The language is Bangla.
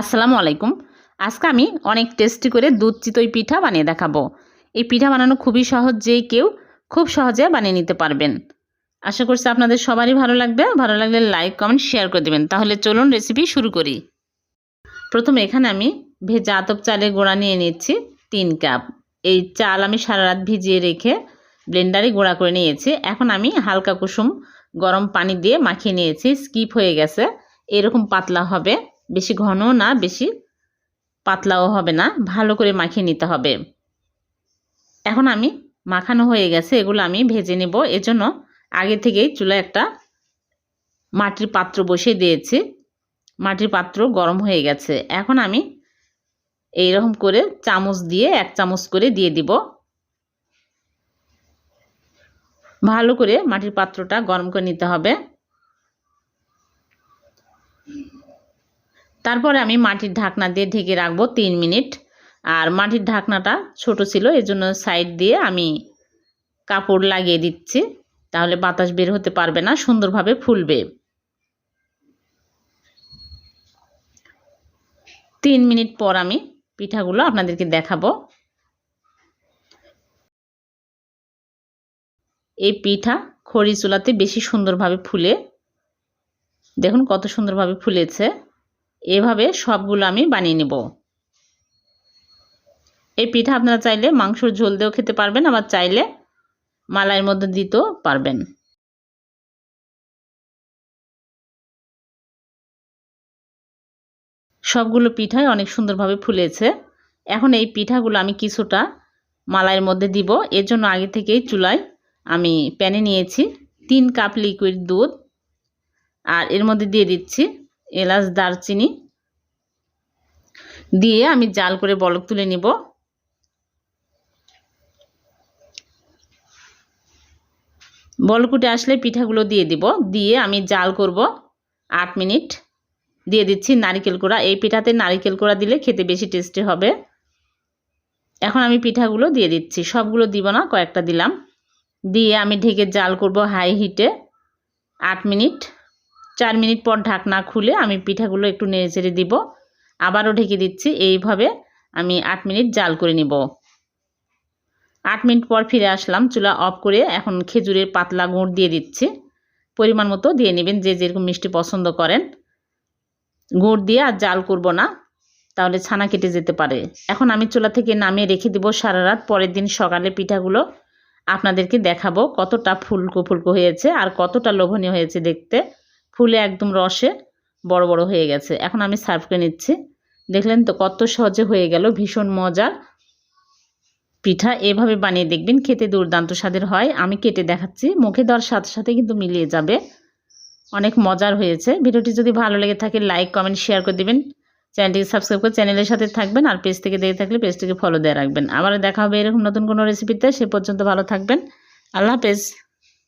আসসালামু আলাইকুম। আজকে আমি অনেক টেস্টি করে দুধ চিতই পিঠা বানিয়ে দেখাবো। এই পিঠা বানানো খুবই সহজ, যে কেউ খুব সহজে বানিয়ে নিতে পারবেন। আশা করছি আপনাদের সবারই ভালো লাগবে। ভালো লাগলে লাইক, কমেন্ট, শেয়ার করে দেবেন। তাহলে চলুন রেসিপি শুরু করি। প্রথমে এখানে আমি ভেজা আতপ চালের গোড়া নিয়ে নিচ্ছি তিন কাপ। এই চাল আমি সারা রাত ভিজিয়ে রেখে ব্লেন্ডারে গুঁড়া করে নিয়েছি। এখন আমি হালকা কুসুম গরম পানি দিয়ে মাখিয়ে নিয়েছি। স্কিপ হয়ে গেছে। এরকম পাতলা হবে। বেশি ঘনও না, বেশি পাতলাও হবে না, ভালো করে মাখিয়ে নিতে হবে। এখন আমি মাখানো হয়ে গেছে, এগুলো আমি ভেজে নেব। এজন্য আগে থেকেই চুলায় একটা মাটির পাত্র বসিয়ে দিয়েছি। মাটির পাত্র গরম হয়ে গেছে। এখন আমি এই রকম করে চামচ দিয়ে এক চামচ করে দিয়ে দিব। ভালো করে মাটির পাত্রটা গরম করে নিতে হবে। তারপরে আমি মাটির ঢাকনা দিয়ে ঢেকে রাখব তিন মিনিট। আর মাটির ঢাকনাটা ছোট ছিল, এজন্য সাইড দিয়ে আমি কাপড় লাগিয়ে দিচ্ছি। তাহলে বাতাস বের হতে পারবে না, সুন্দরভাবে ফুলবে। তিন মিনিট পর আমি পিঠাগুলো আপনাদেরকে দেখাবো। এই পিঠা খড়ি চুলাতে বেশি সুন্দরভাবে ফুলে। দেখুন কত সুন্দরভাবে ফুলেছে। এভাবে সবগুলো আমি বানিয়ে নেব। এই পিঠা আপনারা চাইলে মাংসর ঝোল দিয়েও খেতে পারবেন, আবার চাইলে মালাইয়ের মধ্যে দিতেও পারবেন। সবগুলো পিঠাই অনেক সুন্দরভাবে ফুলেছে। এখন এই পিঠাগুলো আমি কিছুটা মালাইয়ের মধ্যে দিব। এর জন্য আগে থেকেই চুলায় আমি প্যানে নিয়েছি তিন কাপ লিকুইড দুধ, আর এর মধ্যে দিয়ে দিচ্ছি এলাচ, দারচিনি দিয়ে আমি জাল করে বলক তুলে নিব। বলকুটে আসলে পিঠাগুলো দিয়ে দিব। দিয়ে আমি জাল করব আট মিনিট। দিয়ে দিচ্ছি নারিকেল কোড়া। এই পিঠাতে নারিকেল কোড়া দিলে খেতে বেশি টেস্টি হবে। এখন আমি পিঠাগুলো দিয়ে দিচ্ছি। সবগুলো দিব না, কয়েকটা দিলাম। দিয়ে আমি ঢেকে জাল করব হাই হিটে আট মিনিট। চার মিনিট পর ঢাকনা খুলে আমি পিঠাগুলো একটু নেড়ে চেড়ে দিব। আবারও ঢেকে দিচ্ছি, এইভাবে আমি আট মিনিট জাল করে নিব। আট মিনিট পর ফিরে আসলাম, চুলা অফ করে এখন খেজুরের পাতলা গুড় দিয়ে দিচ্ছি। পরিমাণ মতো দিয়ে নেবেন, যে যেরকম মিষ্টি পছন্দ করেন। গুড় দিয়ে আর জাল করব না, তাহলে ছানা কেটে যেতে পারে। এখন আমি চুলা থেকে নামিয়ে রেখে দিব সারা রাত। পরের দিন সকালে পিঠাগুলো আপনাদেরকে দেখাবো কতটা ফুলকো ফুলকো হয়েছে আর কতটা লোভনীয় হয়েছে দেখতে। ফুলে একদম রসে বড় বড় হয়ে গেছে। এখন আমি সার্ভ করে নিচ্ছি। দেখলেন তো কত সহজে হয়ে গেল, ভীষণ মজার পিঠা এভাবে বানিয়ে দেখবেন, খেতে দুর্দান্ত স্বাদের হয়। আমি কেটে দেখাচ্ছি, মুখে দেওয়ার সাথে সাথে কিন্তু মিলিয়ে যাবে। অনেক মজার হয়েছে। ভিডিওটি যদি ভালো লেগে থাকে লাইক কমেন্ট শেয়ার করে দেবেন। চ্যানেলটিকে সাবস্ক্রাইব করে চ্যানেলের সাথে থাকবেন আর পেজ থেকে দেখে থাকলে পেজটিকে ফলো দিয়ে রাখবেন। আবার দেখা হবে এরকম নতুন কোনো রেসিপিতে সে পর্যন্ত ভালো থাকবেন। আল্লাহ হাফেজ।